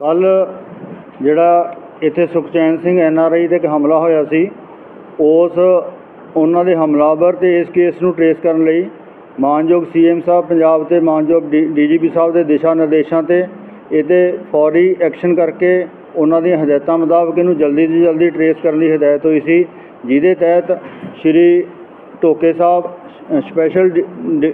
ਕੱਲ ਜਿਹੜਾ ਇੱਥੇ Sukhchain Singh N R I ਤੇ ਇੱਕ ਹਮਲਾ ਹੋਇਆ ਸੀ ਉਸ ਉਹਨਾਂ ਦੇ ਹਮਲਾਵਰ ਤੇ ਇਸ ਕੇਸ ਨੂੰ ਟਰੇਸ ਕਰਨ ਲਈ ਮਾਨਯੋਗ ਸੀਐਮ ਸਾਹਿਬ ਪੰਜਾਬ ਤੇ ਮਾਨਯੋਗ ਡੀਜੀਪੀ ਸਾਹਿਬ ਦੇ ਦਿਸ਼ਾ ਨਿਰਦੇਸ਼ਾਂ ਤੇ ਇਹਦੇ ਫੌਰੀ ਐਕਸ਼ਨ ਕਰਕੇ ਉਹਨਾਂ ਦੀਆਂ ਹਦਾਇਤਾਂ ਮੁਤਾਬਕ ਇਹਨੂੰ ਜਲਦੀ ਤੋਂ ਜਲਦੀ ਟਰੇਸ ਕਰਨ ਦੀ ਹਦਾਇਤ ਹੋਈ ਸੀ ਜਿਹਦੇ ਤਹਿਤ ਸ਼੍ਰੀ ਟੋਕੇ ਸਾਹਿਬ ਅ, ਸਪੈਸ਼ਲ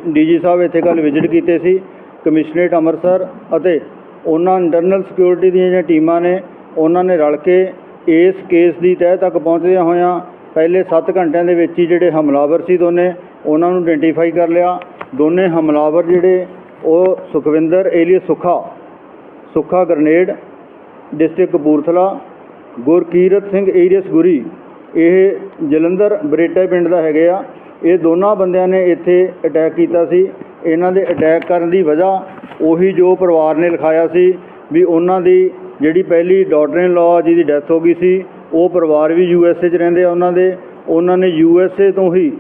ਡੀਜੀ ਸਾਹਿਬ ਇੱਥੇ ਕੱਲ੍ਹ ਵਿਜ਼ਿਟ ਕੀਤੇ ਸੀ ਕਮਿਸ਼ਨਰੇਟ ਅੰਮ੍ਰਿਤਸਰ ਅਤੇ ਉਹਨਾਂ ਇੰਟਰਨਲ ਸਿਕਿਉਰਿਟੀ ਦੀਆਂ ਜਿਹੜੀਆਂ ਟੀਮਾਂ ਨੇ, ਉਹਨਾਂ ਨੇ ਰਲ ਕੇ ਇਸ ਕੇਸ ਦੀ ਤਹਿ ਤੱਕ ਪਹੁੰਚਦਿਆਂ ਹੋਇਆਂ ਪਹਿਲੇ 7 ਘੰਟਿਆਂ ਦੇ ਵਿੱਚ ਹੀ ਜਿਹੜੇ ਹਮਲਾਵਰ ਸੀ ਦੋਨੇ, ਉਹਨਾਂ ਨੂੰ ਆਇਡੈਂਟੀਫਾਈ ਕਰ ਲਿਆ। ਦੋਨੇ ਹਮਲਾਵਰ ਜਿਹੜੇ, ਉਹ Sukhwinder alias Sukha Sukha grenade, district Kapurthala, Gurkirat Singh alias Guri, ਇਹ ਜਲੰਧਰ ਬਰੇਟਾ ਪਿੰਡ ਦਾ ਹੈਗੇ ਆ। ਇਹ ਦੋਨਾਂ ਬੰਦਿਆਂ ਨੇ ਇੱਥੇ ਅਟੈਕ ਕੀਤਾ ਸੀ। ਇਹਨਾਂ ਦੇ ਅਟੈਕ ਕਰਨ ਦੀ ਵਜ੍ਹਾ ਉਹੀ ਜੋ ਪਰਿਵਾਰ ਨੇ ਲਿਖਾਇਆ ਸੀ ਵੀ ਉਹਨਾਂ ਦੀ ਜਿਹੜੀ ਪਹਿਲੀ ਡਾਟਰ ਇਨ ਲਾਅ ਜਿਹਦੀ ਡੈਥ ਹੋ ਗਈ ਸੀ, ਉਹ ਪਰਿਵਾਰ ਵੀ ਯੂ ਐਸ ਏ 'ਚ ਰਹਿੰਦੇ ਆ ਉਹਨਾਂ ਦੇ, ਉਹਨਾਂ ਨੇ ਯੂ ਐਸ ਏ ਤੋਂ ਹੀ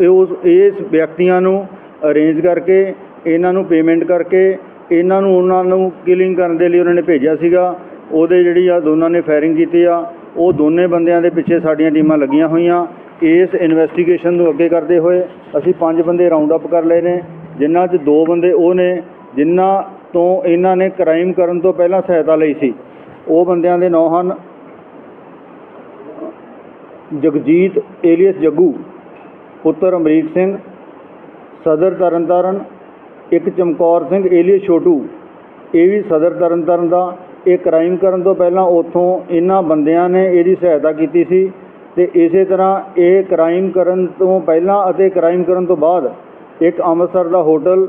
ਇਹ ਉਸ, ਇਸ ਵਿਅਕਤੀਆਂ ਨੂੰ ਅਰੇਂਜ ਕਰਕੇ, ਇਹਨਾਂ ਨੂੰ ਪੇਮੈਂਟ ਕਰਕੇ, ਇਹਨਾਂ ਨੂੰ ਉਹਨਾਂ ਨੂੰ ਕਿਲਿੰਗ ਕਰਨ ਦੇ ਲਈ ਉਹਨਾਂ ਨੇ ਭੇਜਿਆ ਸੀਗਾ। ਉਹਦੇ ਜਿਹੜੀ ਆ ਦੋਨਾਂ ਨੇ ਫਾਇਰਿੰਗ ਕੀਤੀ ਆ, ਉਹ ਦੋਨੇ ਬੰਦਿਆਂ ਦੇ ਪਿੱਛੇ ਸਾਡੀਆਂ ਟੀਮਾਂ ਲੱਗੀਆਂ ਹੋਈਆਂ। ਇਸ ਇਨਵੈਸਟੀਗੇਸ਼ਨ ਨੂੰ ਅੱਗੇ ਕਰਦੇ ਹੋਏ ਅਸੀਂ ਪੰਜ ਬੰਦੇ ਰਾਉਂਡ ਅਪ ਕਰ ਲਏ ਨੇ। ਜਿਨ੍ਹਾਂ 'ਚ ਦੋ ਬੰਦੇ ਉਹ ਨੇ, ਜਿਨ੍ਹਾਂ ਤੋਂ ਇਹਨਾਂ ਨੇ ਕ੍ਰਾਈਮ ਕਰਨ ਤੋਂ ਪਹਿਲਾਂ ਸਹਾਇਤਾ ਲਈ ਸੀ। ਉਹ ਬੰਦਿਆਂ ਦੇ ਨਾਂ ਹਨ ਜਗਜੀਤ ਏਲੀਅਸ ਜੱਗੂ, ਪੁੱਤਰ ਅਮਰੀਕ ਸਿੰਘ, ਸਦਰ ਤਰਨਤਾਰਨ, ਇੱਕ ਚਮਕੌਰ ਸਿੰਘ ਏਲੀਅਸ ਛੋਟੂ। ਇਹ ਵੀ ਸਦਰ ਤਰਨਤਾਰਨ ਦਾ। ਇਹ ਕ੍ਰਾਈਮ ਕਰਨ ਤੋਂ ਪਹਿਲਾਂ ਉੱਥੋਂ ਇਹਨਾਂ ਬੰਦਿਆਂ ਨੇ ਇਹਦੀ ਸਹਾਇਤਾ ਕੀਤੀ ਸੀ ਤੇ ਇਸੇ ਤਰ੍ਹਾਂ ਇਹ ਕ੍ਰਾਈਮ ਕਰਨ ਤੋਂ ਪਹਿਲਾਂ ਅਤੇ ਕ੍ਰਾਈਮ ਕਰਨ ਤੋਂ ਬਾਅਦ ਇੱਕ ਅੰਮ੍ਰਿਤਸਰ ਦਾ ਹੋਟਲ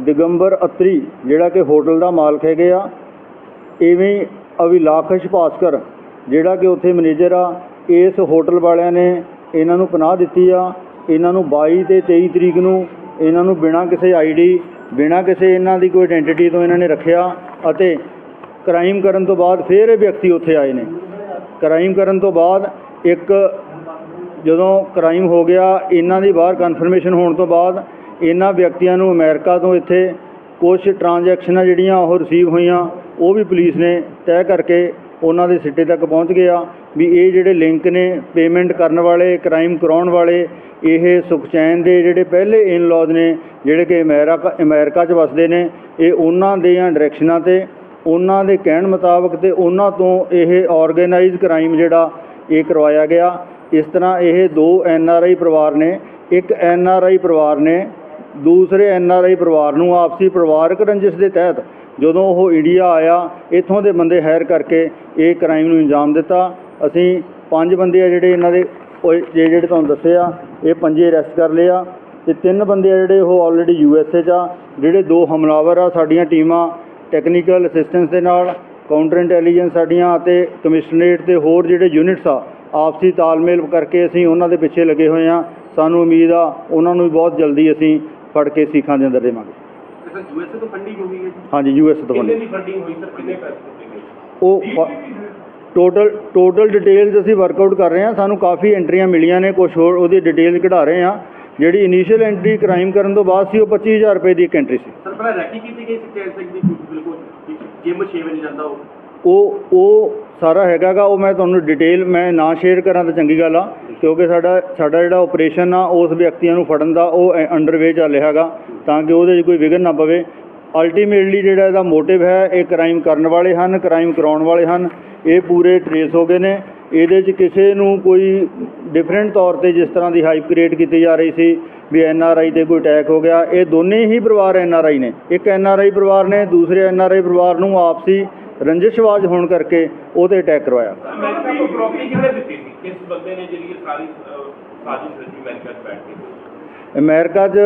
ਦਿਗੰਬਰ ਅਤਰੀ, ਜਿਹੜਾ ਕਿ ਹੋਟਲ ਦਾ ਮਾਲਕ ਹੈਗੇ ਆ। ਇਵੇਂ ਹੀ ਅਵਿਲਾਖਸ਼ ਭਾਸਕਰ, ਜਿਹੜਾ ਕਿ ਉੱਥੇ ਮੈਨੇਜਰ ਆ, ਇਸ ਹੋਟਲ ਵਾਲਿਆਂ ਨੇ ਇਹਨਾਂ ਨੂੰ ਪਨਾਹ ਦਿੱਤੀ ਆ। ਇਹਨਾਂ ਨੂੰ 22 ਤੇ 23 ਤਰੀਕ ਨੂੰ ਇਹਨਾਂ ਨੂੰ ਬਿਨਾਂ ਕਿਸੇ ਆਈਡੀ ਬਿਨਾਂ ਕਿਸੇ ਇਹਨਾਂ ਦੀ ਕੋਈ ਆਇਡੈਂਟੀਟੀ ਤੋਂ ਇਹਨਾਂ ਨੇ ਰੱਖਿਆ ਅਤੇ ਕ੍ਰਾਈਮ ਕਰਨ ਤੋਂ ਬਾਅਦ ਫਿਰ ਇਹ ਵਿਅਕਤੀ ਉੱਥੇ ਆਏ ਨੇ। ਕ੍ਰਾਈਮ ਕਰਨ ਤੋਂ ਬਾਅਦ ਇੱਕ ਜਦੋਂ ਕ੍ਰਾਈਮ ਹੋ ਗਿਆ, ਇਹਨਾਂ ਦੀ ਬਾਹਰ ਕਨਫਰਮੇਸ਼ਨ ਹੋਣ ਤੋਂ ਬਾਅਦ ਇਹਨਾਂ ਵਿਅਕਤੀਆਂ ਨੂੰ ਅਮਰੀਕਾ ਤੋਂ ਇੱਥੇ ਕੁਝ ਟ੍ਰਾਂਜੈਕਸ਼ਨਾਂ ਜਿਹੜੀਆਂ ਉਹ ਰਿਸੀਵ ਹੋਈਆਂ, ਉਹ ਵੀ ਪੁਲਿਸ ਨੇ ਤੈਅ ਕਰਕੇ ਉਹਨਾਂ ਦੇ ਸਿੱਟੇ ਤੱਕ ਪਹੁੰਚ ਗਿਆ ਵੀ ਇਹ ਜਿਹੜੇ ਲਿੰਕ ਨੇ ਪੇਮੈਂਟ ਕਰਨ ਵਾਲੇ ਕ੍ਰਾਈਮ ਕਰਾਉਣ ਵਾਲੇ, ਇਹ ਸੁਖਚੈਨ ਦੇ ਜਿਹੜੇ ਪਹਿਲੇ ਇਨ ਲਾਜ਼ ਨੇ, ਜਿਹੜੇ ਕਿ ਅਮਰੀਕਾ ਅਮਰੀਕਾ 'ਚ ਵਸਦੇ ਨੇ, ਇਹ ਉਹਨਾਂ ਦੀਆਂ ਡਾਇਰੈਕਸ਼ਨਾਂ ਤੇ, ਉਹਨਾਂ ਦੇ ਕਹਿਣ ਮੁਤਾਬਕ ਤੇ ਉਹਨਾਂ ਤੋਂ ਇਹ ਆਰਗੇਨਾਈਜ਼ ਕ੍ਰਾਈਮ ਜਿਹੜਾ ਇਹ ਕਰਵਾਇਆ ਗਿਆ। ਇਸ ਤਰ੍ਹਾਂ ਇਹ ਦੋ ਐਨ ਆਰ ਆਈ ਪਰਿਵਾਰ ਨੇ, ਇੱਕ ਐਨ ਆਰ ਆਈ ਪਰਿਵਾਰ ਨੇ ਦੂਸਰੇ ਐਨ ਆਰ ਆਈ ਪਰਿਵਾਰ ਨੂੰ ਆਪਸੀ ਪਰਿਵਾਰਕ ਰੰਜਿਸ਼ ਦੇ ਤਹਿਤ ਜਦੋਂ ਉਹ ਇੰਡੀਆ ਆਇਆ, ਇੱਥੋਂ ਦੇ ਬੰਦੇ ਹਾਇਰ ਕਰਕੇ ਇਹ ਕ੍ਰਾਈਮ ਨੂੰ ਅੰਜਾਮ ਦਿੱਤਾ। ਅਸੀਂ ਪੰਜ ਬੰਦੇ ਆ ਜਿਹੜੇ ਇਹਨਾਂ ਦੇ, ਉਹ ਇਹ ਜਿਹੜੇ ਤੁਹਾਨੂੰ ਦੱਸੇ ਆ, ਇਹ ਪੰਜੇ ਅਰੈਸਟ ਕਰ ਲਏ ਆ ਤੇ ਤਿੰਨ ਬੰਦੇ ਆ ਜਿਹੜੇ ਉਹ ਆਲਰੇਡੀ ਯੂ ਐਸ ਏ 'ਚ ਆ, ਜਿਹੜੇ ਦੋ ਹਮਲਾਵਰ ਆ ਸਾਡੀਆਂ ਟੀਮਾਂ ਟੈਕਨੀਕਲ ਅਸਿਸਟੈਂਸ ਦੇ ਨਾਲ ਕਾਊਂਟਰ ਇੰਟੈਲੀਜੈਂਸ ਸਾਡੀਆਂ ਅਤੇ ਕਮਿਸ਼ਨਰੇਟ ਤੇ ਹੋਰ ਜਿਹੜੇ ਯੂਨਿਟਸ ਆ, ਆਪਸੀ ਤਾਲਮੇਲ ਕਰਕੇ ਅਸੀਂ ਉਹਨਾਂ ਦੇ ਪਿੱਛੇ ਲੱਗੇ ਹੋਏ ਆ। ਸਾਨੂੰ ਉਮੀਦ ਆ, ਉਹਨਾਂ ਨੂੰ ਵੀ ਬਹੁਤ ਜਲਦੀ ਅਸੀਂ ਫੜ ਕੇ ਸੀਖਾਂ ਦੇ ਅੰਦਰ ਦੇਵਾਂਗੇ। ਸਰ ਯੂਐਸਏ ਤੋਂ ਫੰਡਿੰਗ ਹੋ ਗਈ ਹੈ ਜੀ? ਹਾਂਜੀ ਯੂ ਐਸ ਤੋਂ ਕਿੰਨੇ ਬੰਦੇ ਦੀ ਫੰਡਿੰਗ ਹੋਈ ਸਰ? ਕਿੰਨੇ ਪੈਸੇ ਦਿੱਤੇ ਗਏ? ਉਹ ਟੋਟਲ ਟੋਟਲ ਡਿਟੇਲਸ ਅਸੀਂ ਵਰਕਆਊਟ ਕਰ ਰਹੇ ਹਾਂ। ਸਾਨੂੰ ਕਾਫੀ ਐਂਟਰੀਆਂ ਮਿਲੀਆਂ ਨੇ ਕੁਝ ਹੋਰ ਉਹਦੀ ਡਿਟੇਲ ਕਢਾ ਰਹੇ ਹਾਂ। ਜਿਹੜੀ ਇਨੀਸ਼ੀਅਲ ਐਂਟਰੀ ਕ੍ਰਾਈਮ ਕਰਨ ਤੋਂ ਬਾਅਦ ਸੀ ਉਹ 25000 ਰੁਪਏ ਦੀ ਇੱਕ ਐਂਟਰੀ ਸੀ। ਸਰ ਪਹਿਲਾਂ ਰੈਕੀ ਕੀਤੀ ਗਈ ਸੀ ਚੈਨ ਸਿੰਘ ਦੀ? ਬਿਲਕੁਲ। ਜਿਮ 6 ਵਜੇ ਜਾਂਦਾ ਉਹ। ਉਹ ਉਹ ਸਾਰਾ ਹੈਗਾਗਾ ਉਹ ਮੈਂ ਤੁਹਾਨੂੰ ਡਿਟੇਲ ਮੈਂ ਨਾ ਸ਼ੇਅਰ ਕਰਾਂ ਤਾਂ ਚੰਗੀ ਗੱਲ ਆ। ਕਿਉਂਕਿ ਸਾਡਾ ਸਾਡਾ ਜਿਹੜਾ ਆਪਰੇਸ਼ਨ ਆ, ਉਸ ਵਿਅਕਤੀਆਂ ਨੂੰ ਫੜਨ ਦਾ ਉਹ ਅੰਡਰਵੇ ਚੱਲ ਰਿਹਾ ਹੈਗਾ, ਤਾਂ ਕਿ ਉਹਦੇ 'ਚ ਕੋਈ ਵਿਘਨ ਨਾ ਪਵੇ। ਅਲਟੀਮੇਟਲੀ ਜਿਹੜਾ ਇਹਦਾ ਮੋਟਿਵ ਹੈ, ਇਹ ਕ੍ਰਾਈਮ ਕਰਨ ਵਾਲੇ ਹਨ ਕ੍ਰਾਈਮ ਕਰਾਉਣ ਵਾਲੇ ਹਨ। ਇਹ ਪੂਰੇ ਟਰੇਸ ਹੋ ਗਏ ਨੇ। ਇਹਦੇ 'ਚ ਕਿਸੇ ਨੂੰ ਕੋਈ ਡਿਫਰੈਂਟ ਤੌਰ ਤੇ ਜਿਸ ਤਰ੍ਹਾਂ ਦੀ ਹਾਈਪ ਕ੍ਰੀਏਟ ਕੀਤੀ ਜਾ ਰਹੀ ਸੀ, ਵੀ ਐਨ ਆਰ ਆਈ ਤੇ ਕੋਈ ਅਟੈਕ ਹੋ ਗਿਆ, ਇਹ ਦੋਨੇ ਹੀ ਪਰਿਵਾਰ ਐਨ ਆਰ ਆਈ ਨੇ। ਇੱਕ ਐਨ ਆਰ ਆਈ ਪਰਿਵਾਰ ਨੇ, ਦੂਸਰੇ ਐਨ ਆਰ ਆਈ ਪਰਿਵਾਰ ਨੂੰ ਆਪਸੀ ਰੰਜਿਸ਼ਵਾਜ ਹੋਣ ਕਰਕੇ ਉਹਤੇ ਅਟੈਕ ਕਰਵਾਇਆ। ਕਿਸ ਬੰਦੇ ਨੇ ਜਿਹੜੀ ਇਹ ਸਾਰੀ ਅਹ, ਸਾਜ਼ਿਸ਼ ਰਚੀ ਅਮਰੀਕਾ 'ਚ ਬੈਠ ਕੇ? ਅਮਰੀਕਾ 'ਚ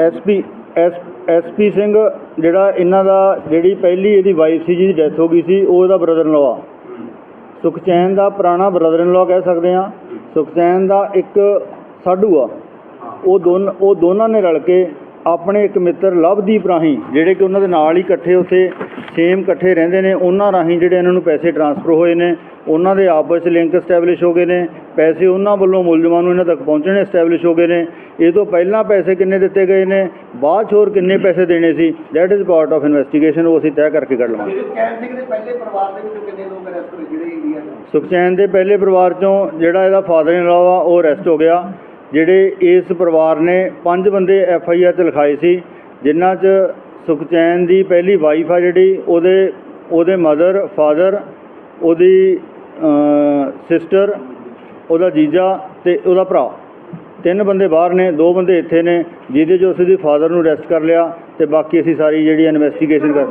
ਐਸਪੀ ਐਸ ਐਸਪੀ ਸਿੰਘ ਜਿਹੜਾ ਇਹਨਾਂ ਦਾ ਜਿਹੜੀ ਪਹਿਲੀ ਇਹਦੀ ਵਾਈਫ ਸੀ ਜਿਹਦੀ ਡੈਥ ਹੋ ਗਈ ਸੀ ਉਹ ਇਹਦਾ ਬ੍ਰਦਰ ਇਨ ਲਾਅ ਸੁਖਚੈਨ ਦਾ ਪੁਰਾਣਾ ਬ੍ਰਦਰ ਇਨ ਕਹਿ ਸਕਦੇ ਆ ਸੁਖਚੈਨ ਦਾ ਇੱਕ ਸਾਡੂ ਆ। ਉਹ ਦੋਨ ਉਹ ਦੋਨਾਂ ਨੇ ਰਲ ਕੇ ਆਪਣੇ ਇੱਕ ਮਿੱਤਰ ਲਵਦੀਪ ਰਾਹੀਂ ਜਿਹੜੇ ਕਿ ਉਹਨਾਂ ਦੇ ਨਾਲ ਹੀ ਇਕੱਠੇ ਉੱਥੇ ਸੇਮ ਇਕੱਠੇ ਰਹਿੰਦੇ ਨੇ ਉਹਨਾਂ ਰਾਹੀਂ ਜਿਹੜੇ ਇਹਨਾਂ ਨੂੰ ਪੈਸੇ ਟਰਾਂਸਫਰ ਹੋਏ ਨੇ ਉਹਨਾਂ ਦੇ ਆਪਸ 'ਚ ਲਿੰਕ ਸਟੈਬਲਿਸ਼ ਹੋ ਗਏ ਨੇ ਪੈਸੇ ਉਹਨਾਂ ਵੱਲੋਂ ਮੁਲਜ਼ਮਾਂ ਨੂੰ ਇਹਨਾਂ ਤੱਕ ਪਹੁੰਚਣੇ ਸਟੈਬਲਿਸ਼ ਹੋ ਗਏ ਨੇ। ਇਹ ਤੋਂ ਪਹਿਲਾਂ ਪੈਸੇ ਕਿੰਨੇ ਦਿੱਤੇ ਗਏ ਨੇ ਬਾਅਦ 'ਚ ਹੋਰ ਕਿੰਨੇ ਪੈਸੇ ਦੇਣੇ ਸੀ that is part of investigation ਉਹ ਅਸੀਂ ਤੈਅ ਕਰਕੇ ਕੱਢ ਲਵਾਂਗੇ। ਸੁਖਚੈਨ ਸਿੰਘ ਦੇ ਪਹਿਲੇ ਪਰਿਵਾਰ ਦੇ ਵਿੱਚੋਂ ਕਿੰਨੇ ਲੋਕ ਅਰੈਸਟ ਹੋਏ ਜਿਹੜੇ ਇੰਡੀਆ ਦੇ? ਸੁਖਚੈਨ ਦੇ ਪਹਿਲੇ ਪਰਿਵਾਰ ਚੋਂ ਜਿਹੜਾ ਇਹਦਾ ਫਾਦਰ ਇਨ ਆ ਉਹ ਅਰੈਸਟ ਹੋ ਗਿਆ। ਜਿਹੜੇ ਇਸ ਪਰਿਵਾਰ ਨੇ ਪੰਜ ਬੰਦੇ ਐਫ ਆਈ ਆਰ 'ਤੇ ਲਿਖਾਏ ਸੀ ਜਿਨ੍ਹਾਂ 'ਚ ਸੁਖਚੈਨ ਦੀ ਪਹਿਲੀ ਵਾਈਫ ਆ ਜਿਹੜੀ ਉਹਦੇ ਉਹਦੇ ਮਦਰ ਫਾਦਰ ਉਹਦੀ ਸਿਸਟਰ ਉਹਦਾ ਜੀਜਾ ਤੇ ਉਹਦਾ ਭਰਾ। ਤਿੰਨ ਬੰਦੇ ਬਾਹਰ ਨੇ ਦੋ ਬੰਦੇ ਇੱਥੇ ਨੇ ਜਿਹਦੇ 'ਚੋਂ ਅਸੀਂ ਦੀ ਫਾਦਰ ਨੂੰ ਅਰੈਸਟ ਕਰ ਲਿਆ ਤੇ ਬਾਕੀ ਅਸੀਂ ਸਾਰੀ ਜਿਹੜੀ ਇਨਵੈਸਟੀਗੇਸ਼ਨ ਕਰ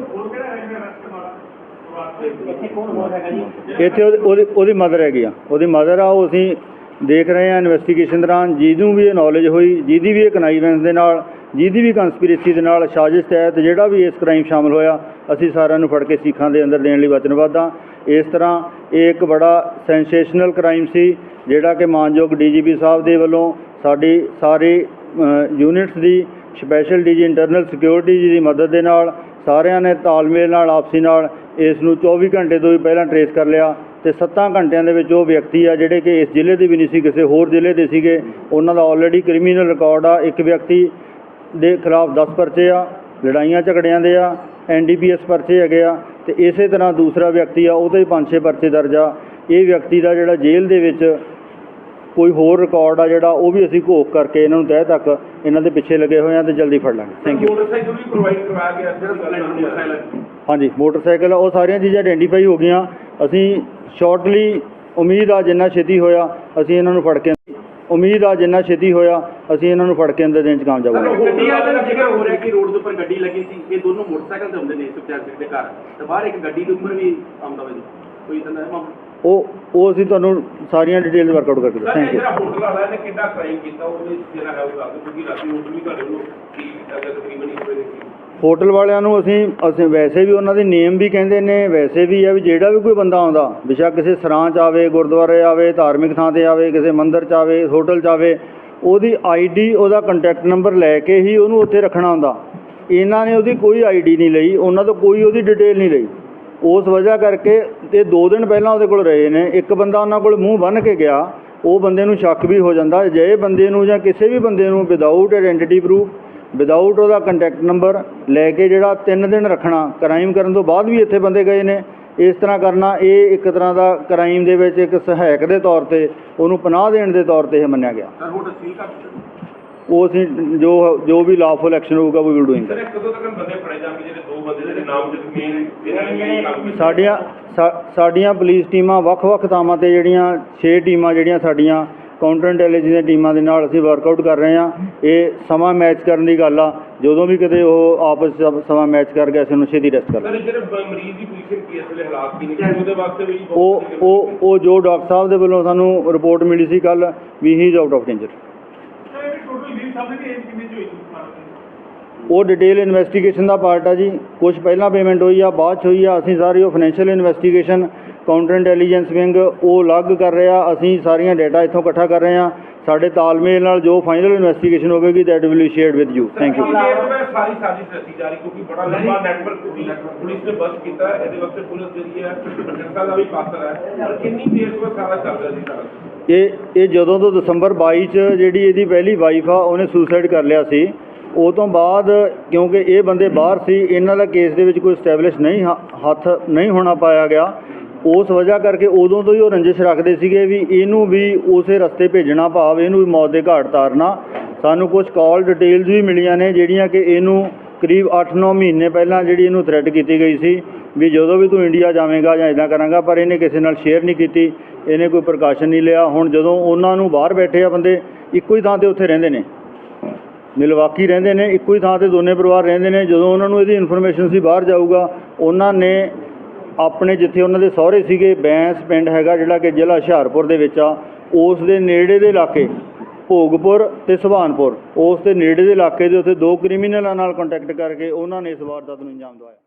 ਇੱਥੇ ਉਹਦੀ- ਉਹਦੀ ਮਦਰ ਹੈਗੀ ਆ। ਉਹਦੀ ਮਦਰ ਆ ਉਹ ਅਸੀਂ ਦੇਖ ਰਹੇ ਹਾਂ ਇਨਵੈਸਟੀਗੇਸ਼ਨ ਦੌਰਾਨ। ਜਿਹਨੂੰ ਵੀ ਇਹ ਨੌਲੇਜ ਹੋਈ ਜਿਹਦੀ ਵੀ ਇਹ ਕਨਾਈਵੈਂਸ ਦੇ ਨਾਲ ਜਿਹਦੀ ਵੀ ਕੰਸਪੀਰੇਸੀ ਦੇ ਨਾਲ ਸਾਜ਼ਿਸ਼ ਤਹਿਤ ਜਿਹੜਾ ਵੀ ਇਸ ਕ੍ਰਾਈਮ ਸ਼ਾਮਲ ਹੋਇਆ ਅਸੀਂ ਸਾਰਿਆਂ ਨੂੰ ਫੜ ਕੇ ਸੀਖਾਂ ਦੇ ਅੰਦਰ ਦੇਣ ਲਈ ਵਚਨਬੱਧ ਹਾਂ ਇਸ ਤਰ੍ਹਾਂ ਇਹ ਇੱਕ ਬੜਾ ਸੈਂਸੇਸ਼ਨਲ ਕ੍ਰਾਈਮ ਸੀ, ਜਿਹੜਾ ਕਿ ਮਾਨਯੋਗ ਡੀਜੀਪੀ ਸਾਹਿਬ ਦੇ ਵੱਲੋਂ ਸਾਡੀ ਸਾਰੇ ਯੂਨਿਟਸ ਦੀ special DG internal security ji ਦੀ ਮਦਦ ਦੇ ਨਾਲ ਸਾਰਿਆਂ ਨੇ ਤਾਲਮੇਲ ਨਾਲ, ਆਪਸੀ ਨਾਲ ਇਸ ਨੂੰ 24 ਘੰਟੇ ਤੋਂ ਵੀ ਪਹਿਲਾਂ ਟਰੇਸ ਕਰ ਲਿਆ ਤੇ 7 ਘੰਟਿਆਂ ਦੇ ਵਿੱਚ ਉਹ ਵਿਅਕਤੀ ਆ ਜਿਹੜੇ ਕਿ ਇਸ ਜ਼ਿਲ੍ਹੇ ਦੇ ਵੀ ਨਹੀਂ ਸੀ, ਕਿਸੇ ਹੋਰ ਜ਼ਿਲ੍ਹੇ ਦੇ ਸੀਗੇ, ਉਹਨਾਂ ਦਾ ਆਲਰੇਡੀ ਕ੍ਰਿਮੀਨਲ ਰਿਕਾਰਡ ਆ, ਇੱਕ ਵਿਅਕਤੀ ਦੇ ਖਿਲਾਫ 10 ਪਰਚੇ ਆ, ਲੜਾਈਆਂ ਝਗੜਿਆਂ ਦੇ ਆ ਐਨਡੀਪੀਐਸ ਪਰਚੇ ਹੈਗੇ ਆ ਤੇ ਇਸੇ ਤਰ੍ਹਾਂ ਦੂਸਰਾ ਵਿਅਕਤੀ ਆ ਉਹਦੇ 5-6 ਪਰਚੇ ਦਰਜ ਆ। ਇਹ ਵਿਅਕਤੀ ਦਾ ਜਿਹੜਾ ਜੇਲ੍ਹ ਦੇ ਵਿੱਚ ਕੋਈ ਹੋਰ ਰਿਕਾਰਡ ਆ ਜਿਹੜਾ ਉਹ ਵੀ ਅਸੀਂ ਘੋਖ ਕਰਕੇ ਇਹਨਾਂ ਨੂੰ ਤਹਿ ਤੱਕ ਇਹਨਾਂ ਦੇ ਪਿੱਛੇ ਲੱਗੇ ਹੋਏ ਆ ਤੇ ਜਲਦੀ ਫੜ ਲਾਂਗੇ। ਥੈਂਕ ਯੂ ਮੋਟਰਸਾਈਕਲ ਵੀ ਪ੍ਰੋਵਾਈਡ ਕਰਵਾਇਆ ਗਿਆ ਜਿਹੜਾ ਮੋਟਰਸਾਈਕਲ ਹਾਂਜੀ ਮੋਟਰਸਾਈਕਲ ਉਹ ਸਾਰੀਆਂ ਚੀਜ਼ਾਂ ਆਇਡੈਂਟੀਫਾਈ ਹੋ ਗਈਆਂ। ਅਸੀਂ ਸ਼ਾਰਟਲੀ ਉਮੀਦ ਆ ਜਿੰਨਾ ਛੇਤੀ ਹੋਇਆ ਅਸੀਂ ਇਹਨਾਂ ਨੂੰ ਫੜ ਕੇ ਉਮੀਦ ਆ ਜਿੰਨਾ ਛੇਤੀ ਹੋਇਆ ਅਸੀਂ ਇਹਨਾਂ ਨੂੰ ਫੜ ਕੇ ਅੰਦਰ ਦੇਣ ਚ ਕਾਮਯਾਬ ਹੋਵਾਂਗੇ। ਗੱਡੀ ਵਾਲਾ ਜ਼ਿਕਰ ਹੋ ਰਿਹਾ ਕਿ ਰੋਡ ਦੇ ਉੱਪਰ ਗੱਡੀ ਲੱਗੀ ਸੀ। ਇਹ ਦੋਨੋਂ ਮੋਟਰਸਾਈਕਲ ਤੇ ਹੁੰਦੇ ਨੇ ਸੁਖਚੈਨ ਸਿੰਘ ਦੇ ਘਰ। ਤੇ ਬਾਹਰ ਇੱਕ ਗੱਡੀ ਦੇ ਉੱਪਰ ਵੀ ਆਉਂਦਾ ਵੇ ਕੋਈ ਤਾਂ ਨਾ ਉਹ ਉਹ ਅਸੀਂ ਤੁਹਾਨੂੰ ਸਾਰੀਆਂ ਡਿਟੇਲਸ ਵਰਕਆਊਟ ਕਰਕੇ ਥੈਂਕ ਯੂ ਜਿਹੜਾ ਹੋਟਲ ਵਾਲਾ ਨੇ ਕਿੰਨਾ ਕ੍ਰਾਈਮ ਕੀਤਾ? ਉਹਦੇ ਜਿਹੜਾ ਹੈ ਉਹ ਦੱਸ ਦਿਓ ਕਿਉਂਕਿ ਰਾਤੀ ਹੋਟਲ ਵੀ ਤੁਹਾਡੇ ਨੂੰ ਕੀ ਅਗਰ ਤਕਰੀਬਨ ਇੱਕ ਵਜੇ ਹੋਟਲ ਵਾਲਿਆਂ ਨੂੰ ਅਸੀਂ ਅਸੀਂ ਵੈਸੇ ਵੀ ਉਹਨਾਂ ਦੀ ਨੇਮ ਵੀ ਕਹਿੰਦੇ ਨੇ, ਵੈਸੇ ਵੀ ਆ ਵੀ ਜਿਹੜਾ ਵੀ ਕੋਈ ਬੰਦਾ ਆਉਂਦਾ ਬੇਸ਼ੱਕ ਕਿਸੇ ਸਰਾਂ ਚ ਆਵੇ, ਗੁਰਦੁਆਰੇ ਆਵੇ, ਧਾਰਮਿਕ ਥਾਂ ਤੇ ਆਵੇ, ਕਿਸੇ ਮੰਦਿਰ ਚ ਆਵੇ, ਹੋਟਲ ਚ ਆਵੇ, ਉਹਦੀ ਆਈਡੀ ਉਹਦਾ ਕੰਟੈਕਟ ਨੰਬਰ ਲੈ ਕੇ ਹੀ ਉਹਨੂੰ ਉੱਥੇ ਰੱਖਣਾ ਹੁੰਦਾ। ਇਹਨਾਂ ਨੇ ਉਹਦੀ ਕੋਈ ਆਈਡੀ ਨਹੀਂ ਲਈ, ਉਹਨਾਂ ਤੋਂ ਕੋਈ ਉਹਦੀ ਡਿਟੇਲ ਨਹੀਂ ਲਈ। ਉਸ ਵਜ੍ਹਾ ਕਰਕੇ ਇਹ 2 ਦਿਨ ਪਹਿਲਾਂ ਉਹਦੇ ਕੋਲ ਰਹੇ ਨੇ, ਇੱਕ ਬੰਦਾ ਉਹਨਾਂ ਕੋਲ ਮੂੰਹ ਬੰਨ੍ਹ ਕੇ ਗਿਆ, ਉਹ ਬੰਦੇ ਨੂੰ ਸ਼ੱਕ ਵੀ ਹੋ ਜਾਂਦਾ ਜੇ ਬੰਦੇ ਨੂੰ ਜਾਂ ਕਿਸੇ ਵੀ ਬੰਦੇ ਨੂੰ ਵਿਦਆਊਟ ਆਇਡੈਂਟੀਟੀ ਪ੍ਰੂਫ ਵਿਦਆਊਟ ਉਹਦਾ ਕੰਟੈਕਟ ਨੰਬਰ ਲੈ ਕੇ ਜਿਹੜਾ 3 ਦਿਨ ਰੱਖਣਾ ਕ੍ਰਾਈਮ ਕਰਨ ਤੋਂ ਬਾਅਦ ਵੀ ਇੱਥੇ ਬੰਦੇ ਗਏ ਨੇ। ਇਸ ਤਰ੍ਹਾਂ ਕਰਨਾ ਇਹ ਇੱਕ ਤਰ੍ਹਾਂ ਦਾ ਕ੍ਰਾਈਮ ਦੇ ਵਿੱਚ ਇੱਕ ਸਹਾਇਕ ਦੇ ਤੌਰ ਤੇ ਉਹਨੂੰ ਪਨਾਹ ਦੇਣ ਦੇ ਤੌਰ ਤੇ ਇਹ ਮੰਨਿਆ ਗਿਆ। ਸਰ ਉਹ ਅਸੀਂ ਜੋ ਜੋ ਵੀ ਲਾਫੁਲ ਐਕਸ਼ਨ ਹੋਊਗਾ ਵੀ ਵਿਲ ਡੂਇੰਗ ਕਦੋਂ ਤੱਕ ਬੰਦੇ ਫੜੇ ਜਾਣਗੇ ਜਿਹੜੇ ਦੋ ਬੰਦੇ ਦੇ ਨਾਮ ਜਿਹੜੇ ਮੇਨ ਇਹਨਾਂ ਨੇ ਕੰਮ ਕੀਤਾ ਸਾਡੀਆਂ ਸਾਡੀਆਂ ਪੁਲਿਸ ਟੀਮਾਂ ਵੱਖ-ਵੱਖ ਥਾਵਾਂ ਤੇ ਜਿਹੜੀਆਂ 6 ਟੀਮਾਂ ਜਿਹੜੀਆਂ ਸਾਡੀਆਂ ਕਾਊਂਟਰ ਇੰਟੈਲੀਜੈਂਸ ਦੀਆਂ ਟੀਮਾਂ ਦੇ ਨਾਲ ਅਸੀਂ ਵਰਕਆਊਟ ਕਰ ਰਹੇ ਹਾਂ। ਇਹ ਸਮਾਂ ਮੈਚ ਕਰਨ ਦੀ ਗੱਲ ਆ। ਜਦੋਂ ਵੀ ਕਿਤੇ ਉਹ ਆਪਸ 'ਚ ਸਮਾਂ ਮੈਚ ਕਰ ਗਿਆ ਅਸੀਂ ਉਹਨੂੰ ਛੇਤੀ ਰੈਸਟ ਕਰ ਸਰ ਲਾਂਗੇ ਇਹ ਜਿਹੜੇ ਬ- ਮਰੀਜ਼ ਦੀ ਪੋਜੀਸ਼ਨ ਕੀ ਇਸ ਵੇਲੇ ਹਾਲਾਤ ਕੀ ਨੇ? ਉਹਦੇ ਵਾਸਤੇ ਵੀ ਬਹੁਤ ਉਹ ਉਹ ਉਹ ਜੋ ਡਾਕਟਰ ਸਾਹਿਬ ਦੇ ਵੱਲੋਂ ਸਾਨੂੰ ਰਿਪੋਰਟ ਮਿਲੀ ਸੀ ਕੱਲ ਵੀ ਹੀ ਇਜ਼ ਆਊਟ ਆਫ ਡੇਂਜਰ ਉਹ ਡਿਟੇਲ ਇਨਵੈਸਟੀਗੇਸ਼ਨ ਦਾ ਪਾਰਟ ਆ ਜੀ। ਕੁਝ ਪਹਿਲਾਂ ਪੇਮੈਂਟ ਹੋਈ ਆ ਬਾਅਦ 'ਚ ਹੋਈ ਆ। ਅਸੀਂ ਸਾਰੀ ਉਹ financial investigation counter intelligence wing ਉਹ ਅਲੱਗ ਕਰ ਰਿਹਾ। ਅਸੀਂ ਸਾਰੀਆਂ ਡਾਟਾ ਇੱਥੋਂ ਇਕੱਠਾ ਕਰ ਰਹੇ ਹਾਂ। ਸਾਡੇ ਤਾਲਮੇਲ ਨਾਲ ਜੋ ਫਾਈਨਲ ਇਨਵੈਸਟੀਗੇਸ਼ਨ ਹੋਵੇਗੀ that will be shared with you thank you ਸਾਰੀ ਸਾਜ਼ਿਸ਼ ਰਚੀ ਜਾ ਰਹੀ ਕਿਉਂਕਿ ਬੜਾ ਲੰਬਾ ਨੈਟਵਰਕ ਸੀ ਪੁਲਿਸ ਨੇ ਬਸ ਕੀਤਾ। ਹੈ। ਇਹਦੇ ਵਾਸਤੇ ਪੁਲਿਸ ਜਿਹੜੀ ਹੈ ਪ੍ਰਸ਼ਾਸਨ ਦਾ ਵੀ ਪਾਤਰ ਹੈ। ਪਰ ਕਿੰਨੀ ਦੇਰ ਤੋਂ ਇਹ ਸਾਰਾ ਚੱਲ ਰਿਹਾ ਸੀ ਸਾਰਾ? ਇਹ ਇਹ ਜਦੋਂ ਤੋਂ ਦਸੰਬਰ 22 ਚ ਜਿਹੜੀ ਇਹਦੀ ਪਹਿਲੀ ਵਾਈਫ ਆ ਉਹਨੇ ਸੁਸਾਈਡ ਕਰ ਲਿਆ ਸੀ। ਉਹ ਤੋਂ ਬਾਅਦ ਕਿਉਂਕਿ ਇਹ ਬੰਦੇ ਬਾਹਰ ਸੀ ਇਹਨਾਂ ਦਾ ਕੇਸ ਦੇ ਵਿੱਚ ਕੋਈ ਸਟੈਬਲਿਸ਼ ਨਹੀਂ ਹੱਥ ਨਹੀਂ ਹੋਣਾ ਪਾਇਆ ਗਿਆ। ਉਸ ਵਜ੍ਹਾ ਕਰਕੇ ਉਦੋਂ ਤੋਂ ਹੀ ਉਹ ਰੰਜਿਸ਼ ਰੱਖਦੇ ਸੀਗੇ ਵੀ ਇਹਨੂੰ ਵੀ ਉਸੇ ਰਸਤੇ ਭੇਜਣਾ ਭਾਵ ਇਹਨੂੰ ਵੀ ਮੌਤ ਦੇ ਘਾਟ ਤਾਰਨਾ। ਸਾਨੂੰ ਕੁਝ ਕਾਲ ਡਿਟੇਲਸ ਵੀ ਮਿਲੀਆਂ ਨੇ ਜਿਹੜੀਆਂ ਕਿ ਇਹਨੂੰ ਕਰੀਬ 8-9 ਮਹੀਨੇ ਪਹਿਲਾਂ ਜਿਹੜੀ ਇਹਨੂੰ ਥ੍ਰੈਟ ਕੀਤੀ ਗਈ ਸੀ ਵੀ ਜਦੋਂ ਵੀ ਤੂੰ ਇੰਡੀਆ ਜਾਵੇਂਗਾ ਜਾਂ ਇਦਾਂ ਕਰਾਂਗਾ, ਪਰ ਇਹਨੇ ਕਿਸੇ ਨਾਲ ਸ਼ੇਅਰ ਨਹੀਂ ਕੀਤੀ, ਇਹਨੇ ਕੋਈ ਪ੍ਰਕਾਸ਼ਨ ਨਹੀਂ ਲਿਆ। ਹੁਣ ਜਦੋਂ ਉਹਨਾਂ ਨੂੰ ਬਾਹਰ ਬੈਠੇ ਆ ਬੰਦੇ, ਇੱਕੋ ਹੀ ਥਾਂ ਤੇ ਉੱਥੇ ਰਹਿੰਦੇ ਨੇ। ਮਿਲਵਾਕੀ ਰਹਿੰਦੇ ਨੇ, ਇੱਕੋ ਹੀ ਥਾਂ ਤੇ ਦੋਨੇ ਪਰਿਵਾਰ ਰਹਿੰਦੇ ਨੇ। ਜਦੋਂ ਉਹਨਾਂ ਨੂੰ ਇਹਦੀ ਇਨਫੋਰਮੇਸ਼ਨ ਸੀ ਬਾਹਰ ਜਾਊਗਾ, ਉਹਨਾਂ ਨੇ ਆਪਣੇ ਜਿੱਥੇ ਉਹਨਾਂ ਦੇ ਸਹੁਰੇ ਸੀਗੇ, ਬੈਂਸ ਪਿੰਡ ਹੈਗਾ ਜਿਹੜਾ ਕਿ ਜ਼ਿਲ੍ਹਾ ਹੁਸ਼ਿਆਰਪੁਰ ਦੇ ਵਿੱਚ ਆ, ਉਸ ਦੇ ਨੇੜੇ ਦੇ ਇਲਾਕੇ, ਭੋਗਪੁਰ ਤੇ ਸੁਭਾਨਪੁਰ ਉਸ ਦੇ ਨੇੜੇ ਦੇ ਇਲਾਕੇ ਦੇ ਉੱਤੇ ਦੋ ਕ੍ਰਿਮੀਨਲਾਂ ਨਾਲ ਕੰਟੈਕਟ ਕਰਕੇ ਉਹਨਾਂ ਨੇ ਇਸ ਵਾਰਦਾਤ ਨੂੰ ਅੰਜਾਮ ਦਵਾਇਆ।